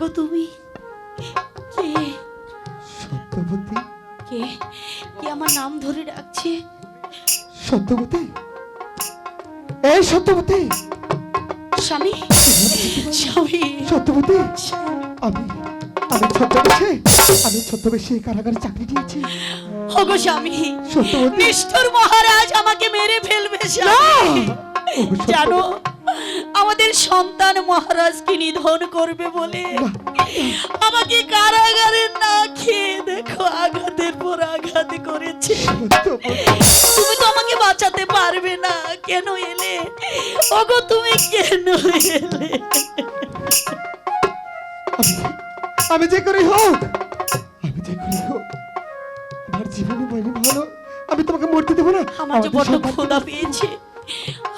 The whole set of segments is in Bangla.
গো তুমি? কে? সত্যবতী? কে? কে আমার নাম ধরে ডাকছে? সত্যবতী? এই সত্যবতী! স্বামী? স্বামী? সত্যবতী? আমি আমি ছদ্মবেশে আমি ছদ্মবেশে কারাগারে চাকরি দিয়েছি। ওগো স্বামী সত্যবতী। নিষ্ঠুর মহারাজ আমাকে মেরে ফেলবে স্বামী। জানো আমাদের সন্তান মহারাজকে নিধন করবে বলে। আমাকে কারাগারে না খেয়ে দেখো আঘাতের পর আঘাত করেছে। তুমি তো আমাকে বাঁচাতে পারবে না কেন এলে? ওগো তুমি কেন এলে? আমি যে করে হোক আমি যে করে হোক আমার জীবনে বলে ভালো আমি তোমাকে মরতে দেবো না। আমার যে বড্ড সন্তানকে- পেয়েছে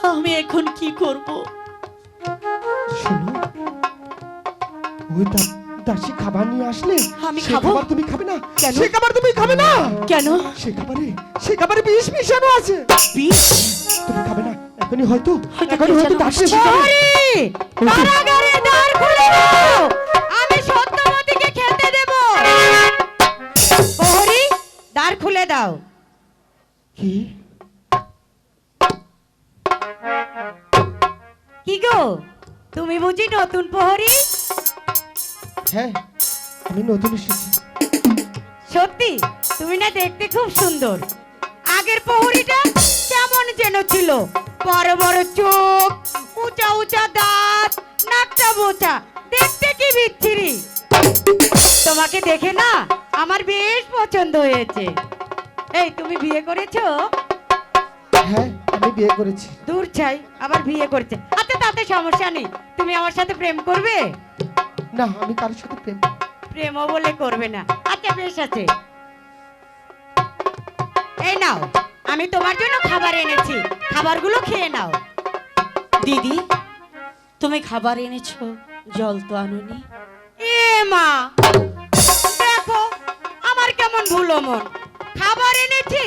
আমি এখন কি করব? শোনো। ওই দাসী খাবার নিয়ে আসলে আমি খাব? খাবার তুমি খাবে না। কেন? সে খাবার তুমি খাবে না। কেন? সে খাবারে সে খাবারে বিষ মিশানো আছে। বিষ? তুমি খাবে না। এখনই হয়তো এখনই হয়তো দাসী কারাগারের দ্বার খুলে দাও। আমি সত্যবতীকে খেতে দেব। প্রহরী দ্বার খুলে দাও। কি? কি গো? তুমি বুঝি নতুন প্রহরী? হ্যাঁ আমি নতুন এসেছি। সত্যি? তুমি না দেখতে খুব সুন্দর। আগের প্রহরীটা কেমন যেন ছিল। বড় বড় চোখ উঁচা উঁচা দাঁত নাকটা বোচা দেখতে কি বিচ্ছিরি। তোমাকে দেখে না আমার বেশ পছন্দ হয়েছে। এই তুমি বিয়ে করেছ? হ্যাঁ। আমি বিয়ে করেছি। দূর চাই আবার বিয়ে করছে। আচ্ছা তাতে সমস্যা নেই। তুমি আমার সাথে প্রেম করবে? না আমি কারোর সাথে প্রেম প্রেমও বলে করবে না। আচ্ছা বেশ আছে। এই নাও আমি তোমার জন্য খাবার এনেছি। খাবারগুলো খেয়ে নাও। দিদি তুমি খাবার এনেছো জল তো আনোনি। এ মা দেখো আমার কেমন ভুলো মন। খাবার এনেছি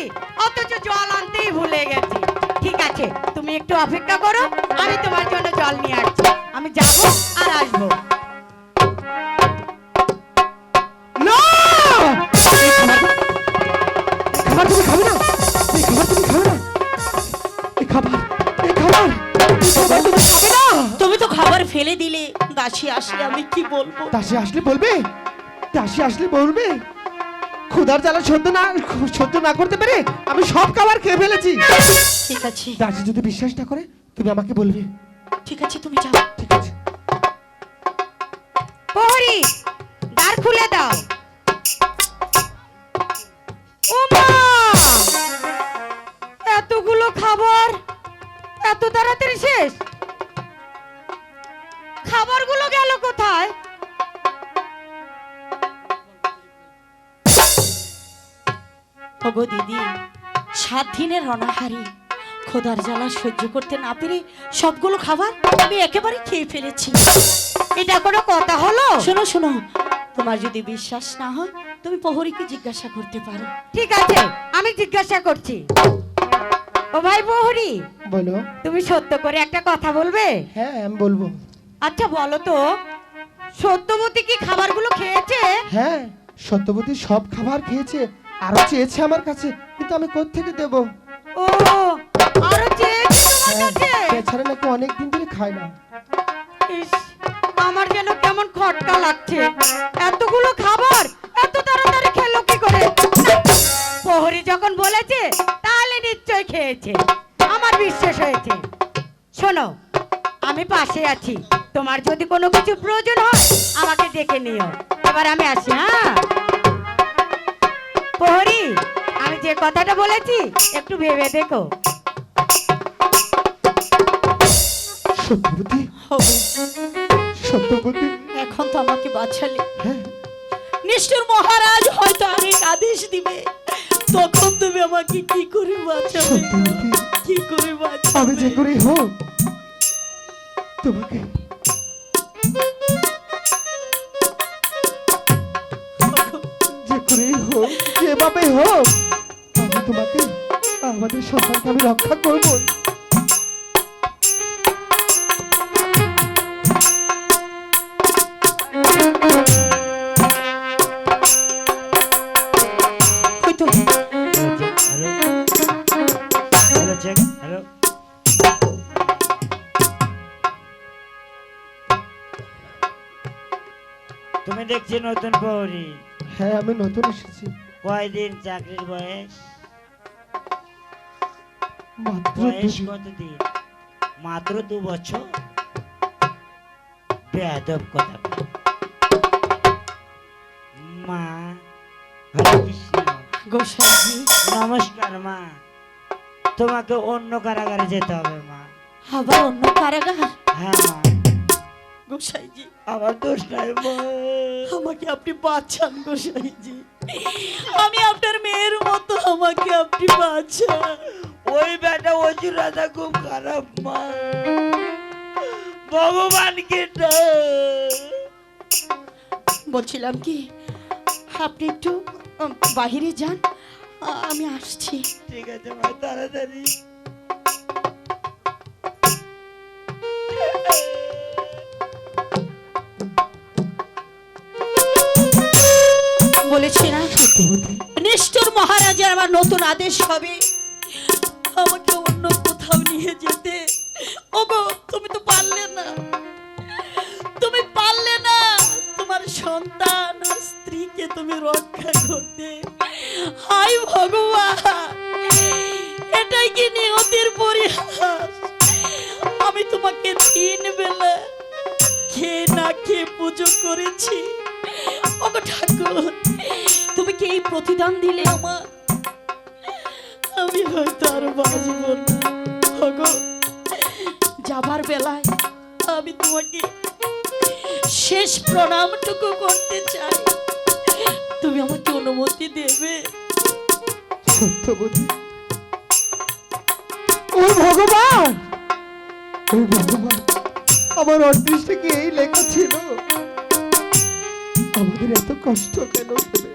অথচ জল আনতেই ভুলে গেছি। ঠিক আছে তুমি একটু অপেক্ষা করো আমি তোমার জন্য জল নিয়ে আসছি। আমি যাব আর আসব। তুমি তো খাবার ফেলে দিলে দাসী আসলে আমি কি বলব? দাসী আসলে বলবে? দাসী আসলে বলবে? ক্ষুধার জ্বালা সহ্য না সহ্য না করতে পেরে আমি সব খাবার খেয়ে ফেলেছি। ঠিক আছে। দাসী যদি বিশ্বাস না করে তুমি আমাকে বলবে। ঠিক আছে তুমি যাও। ঠিক আছে। প্রহরী দ্বার খুলে দাও। ওমা! এতগুলো খাবার এত তাড়াতাড়ি শেষ? খাবারগুলো গেল কোথায়? ওগো দিদি। সাত দিনের অনাহারি খোদার জ্বালা সহ্য করতে না পেরে সবগুলো খাবার আমি একেবারে খেয়ে ফেলেছি। এটা কোনো কথা হলো? শোনো শোনো। তোমার যদি বিশ্বাস না হয় তুমি প্রহরীকে জিজ্ঞাসা করতে পারো। ঠিক আছে আমি জিজ্ঞাসা করছি। ও ভাই প্রহরী বলো। তুমি সত্য করে একটা কথা বলবে? হ্যাঁ আমি বলব। আচ্ছা বলো তো সত্যবতী কি খাবারগুলো খেয়েছে? হ্যাঁ সত্যবতী সব খাবার খেয়েছে। আরও চেয়েছে আমার কাছে কিন্তু আমি কোত্থেকে দেবো? ও আরও চেয়েছে তোমার কাছে? এছাড়া নাকি অনেক দিন ধরে খায় না। আমার যেন কেমন খটকা লাগছে। এতগুলো খাবার এত তাড়াতাড়ি খেলো কি করে? প্রহরী যখন বলেছে তাহলে নিশ্চয় খেয়েছে। আমার বিশ্বাস হয়েছে। শোনো আমি পাশে আছি। তোমার যদি কোনো কিছু প্রয়োজন হয় আমাকে ডেকে নিও। এবার আমি আসি হ্যাঁ? প্রহরী আমি যে কথাটা বলেছি একটু ভেবে দেখো। সত্যবতী হবে। সত্যবতী এখন তো আমাকে বাঁচালে হ্যাঁ। নিষ্ঠুর মহারাজ হয়তো অনেক আদেশ দিবে। তখন তুমি আমাকে কি করে বাঁচাবে? কি করে বাঁচাবে? আমি যে করে হোক তোমাকে যে করে হোক যেভাবে হোক আমি তোমাকে আমাদের সন্তানকে আমি রক্ষা করব। তুমি দেখছি নতুন পরি। হ্যাঁ আমি নতুন এসেছি। কয়দিন চাকরির বয়স? বয়স কতদিন? মাত্র দু বছর? বেয়াদব কথা মা নমস্কার মা। তোমাকে অন্য কারাগারে যেতে হবে মা। আবার অন্য কারাগার? হ্যাঁ মা। গোসাইজি আমার দোষ নাই আমাকে আপনি বাঁচান গোসাইজি আমি আপনার মেয়ের মতো আমাকে আপনি বাঁচান। ওই বেটা অজুর রাজা খুব খারাপ মা। ভগবানকে বলছিলাম কি আপনি একটু বাহিরে যান আমি আসছি। ঠিক আছে মা তাড়াতাড়ি। নিষ্ঠুর মহারাজের আমার নতুন আদেশ হবে। আমাকে অন্য কোথাও নিয়ে যেতে। তুমি তো পারলে না। তুমি পারলে না তোমার সন্তান স্ত্রীকে তুমি রক্ষা করতে। হাই ভগবান, এটাই কি নিয়তির পরিহাস? আমি তোমাকে তিন বেলা খেয়ে না খেয়ে পুজো করেছি। ওগো ঠাকুর প্রতিদান দিলে আমার। আমি হয়তো আর বাঁচব না। যাবার বেলায় আমি তোমাকে শেষ প্রণামটুকু করতে চাই। তুমি আমাকে অনুমতি দেবে। সত্যবতী ও ভগবান! ও ভগবান আমার অদৃষ্টে কি এই লেখা ছিল? আমাদের এত কষ্ট কেন দেবে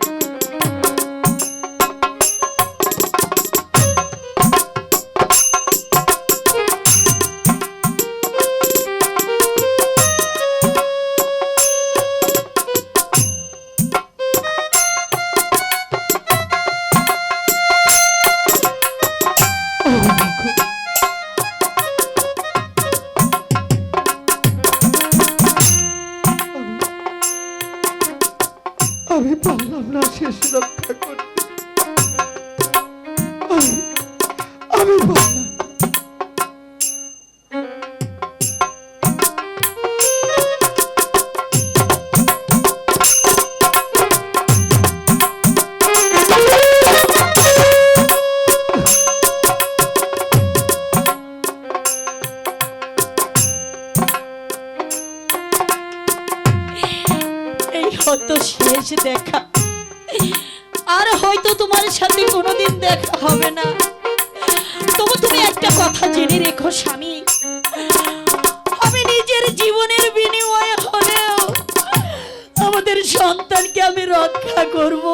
আমি নিজের জীবনের বিনিময়ে হলেও আমাদের সন্তানকে আমি রক্ষা করব।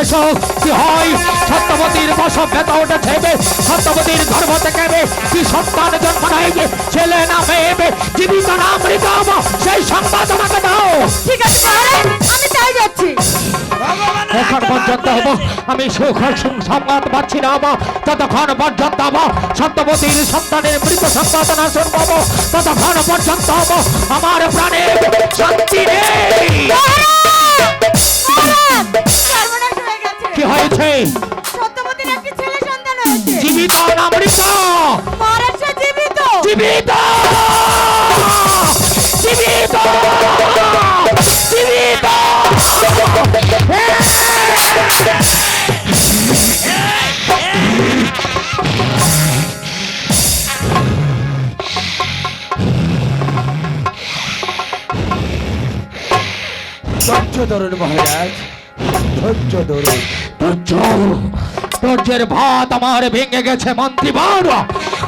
এসো। কি হয়? সত্যবতীর বসব ব্যথা উঠেছে সত্যবতীর গর্ভ থেকে কি সন্তান জন্ম নেবে ছেলে না মেয়ে জীবিত না মৃত সেই সংবাদ আমাকে দাও। ঠিক আছে আমি তাই যাচ্ছি। এখন পর্যন্ত হব। আমি সুখ সংবাদ পাচ্ছি না হব। ততক্ষণ পর্যন্ত হব সত্যবতীর সন্তানের মৃত সংবাদ না শুনব ততক্ষণ পর্যন্ত হব। আমার প্রাণে শান্তি নেই। হয়েছে। সত্যবতীর একটি ছেলে সন্তান হয়েছে। জীবিত না মৃত মহারাজ জীবিত। জীবিত। জীবিত। জীবিত। ধৈর্য ধরুন মহারাজ ধৈর্য ধরুন। ধৈর্য ভাত আমার ভেঙে গেছে মন্ত্রীবর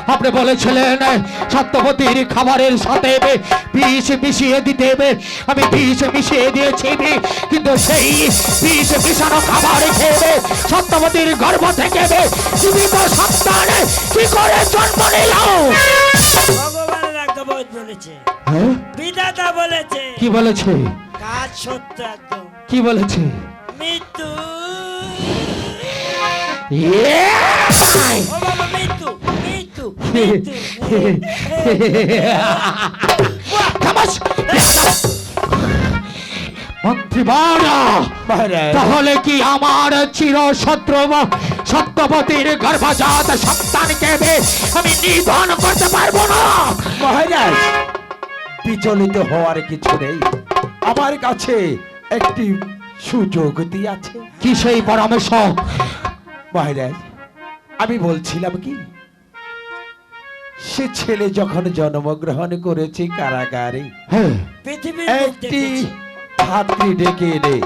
আপনি বলেছিলেন সত্যবতীর খাবারের সাথে বিষ মিশিয়ে দিতে আমি বিষ মিশিয়ে দিয়েছি কিন্তু সেই বিষ মিশানো খাবার খেয়ে সত্যবতীর গর্ভ থেকে জীবিত সন্তান কি করে জন্ম নিল বলেছে। হ্যাঁ? বিধাতা বলেছে। কি বলেছে? কাজ সত্য একদম। কি বলেছে? মৃত্যু তাহলে কি আমার চির শত্রু সত্যবতীর গর্ভজাত সন্তানকে আমি নিধন করতে পারব না? মহারাজ বিচলিত হওয়ার কিছু নেই। আমার কাছে একটি সুযোগ আছে কি সেই পরামর্শ? মহারাজ আমি বলছিলাম কি সে ছেলে যখন জন্মগ্রহণ করেছে কারাগারে হ্যাঁ। একটি। ছাত্রী ডেকে এনে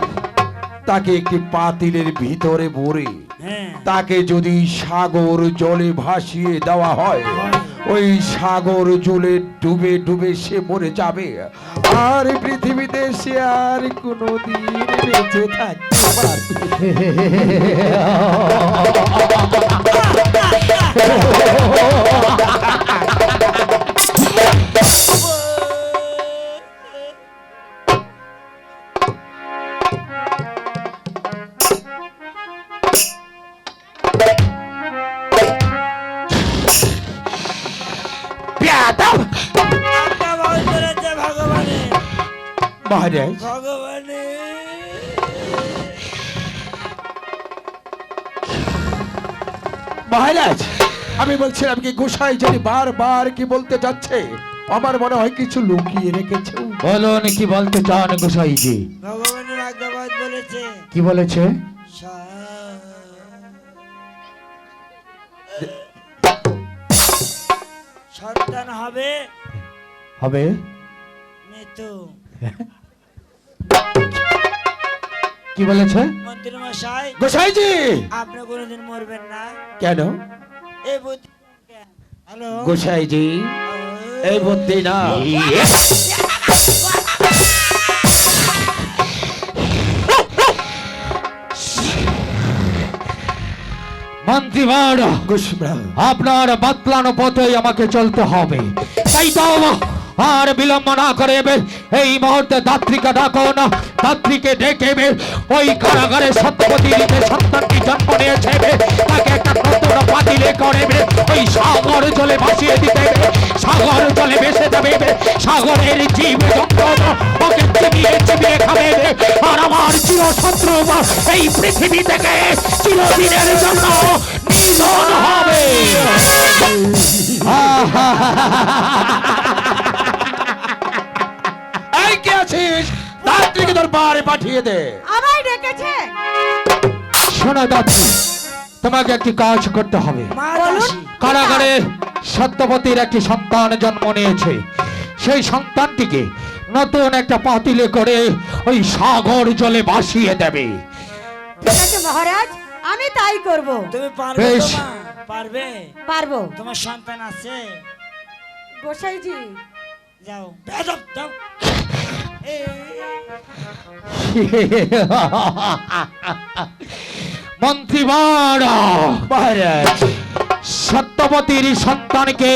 তাকে একটি পাতিলের ভিতরে ভরে হ্যাঁ। তাকে যদি সাগর জলে ভাসিয়ে দেওয়া হয়। ওই সাগর জুলে ডুবে ডুবে সে মরে যাবে। আর পৃথিবীতে সে আর কোনোদিন বেঁচে থাকতে পারবে মহারাজ। মহারাজ আমি বলছিলাম কি গোসাই যদি বারবার কি বলতে যাচ্ছে আমার মনে হয় কিছু লুকিয়ে রেখেছে। বলুন কি বলতে চান গোসাইজি? ভগবানের আজ্ঞাবোধ বলেছে। কি বলেছে? সন্তান হবে হবে? মৃত্যু। কি বলেছে? মন্ত্রী মশাই গোসাইজি! আপনি কোনোদিন মরবেন না। কেন? এই বুদ্ধি হ্যালো? গোসাইজি এই বুদ্ধি না। আপনার বাতলানো পথেই আমাকে চলতে হবে। তাই তো আর বিলম্ব না করে এই মুহূর্তে দাত্রীকে ডাকো না, দাত্রীকে ডেকে ওই কারাগারে সত্যবতীর যে সন্তানটি জন্ম নিয়েছে তাকে একটা নতুন পাতিলে করে ওই সাগর জলে ভাসিয়ে দিতে সাগর জলে ভেসে যাবে সাগরের জীব জগৎ ওকে চিবিয়ে চিবিয়ে খাবে আর আমার চির শত্রু এই পৃথিবী থেকে চিরদিনের জন্য নিধন হবে। কে আছিস দাত্রীকে তোর বারে পাঠিয়ে দে। আমায় ডেকেছে? শোনো দাত্রী তোমাকে একটি কাজ করতে হবে। কারাগারে সত্যবতীর একটি সন্তান জন্ম নিয়েছে। সেই সন্তানটিকে নতুন একটা পাতিলে করে ওই সাগর জলে ভাসিয়ে দেবে। ঠিক আছে মহারাজ আমি তাই করব। তুমি পারবে? পারবে? পারব। তোমার সন্তান আছে? গোসাইজি। যাও যাও। এই, মন্ত্রীবাড়া মহারাজ সন্তানকে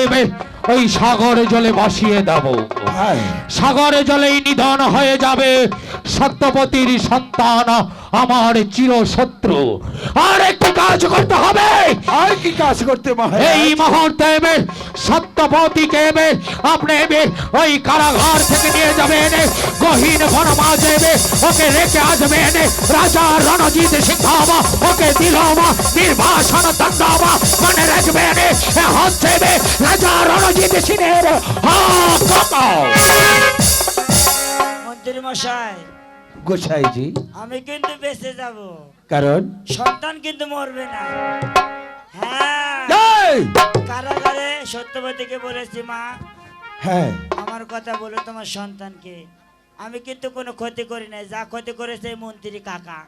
ওই সাগর জলে ভাসিয়ে দেব। হ্যাঁ। সাগরে জলেই নিধন হয়ে যাবে। সত্যবতীর সন্তান আমার চির শত্রু আর একটি কাজ করতে হবে। আর কি কাজ করতে এই মুহূর্তে এবে আপনি এবে ওই কারাগার থেকে নিয়ে যাবেন গহীন বন মাঝে এবে ওকে রেখে আসবেন রাজা রণজিৎ সিংহ ওকে দিল নির্বাসন দণ্ড এবে রাজা রণজিৎ সিংহের মন্ত্রী মশাই গোসাইজি আমি কিন্তু বেঁচে যাব। কারণ? সন্তান কিন্তু মরবে না। হ্যাঁ! কারাগারে সত্যবতীকে বলেছি মা। হ্যাঁ। আমার কথা বলো তোমার সন্তানকে। আমি কিন্তু কোনো ক্ষতি করি নাই। যা ক্ষতি করেছে মন্ত্রী কাকা।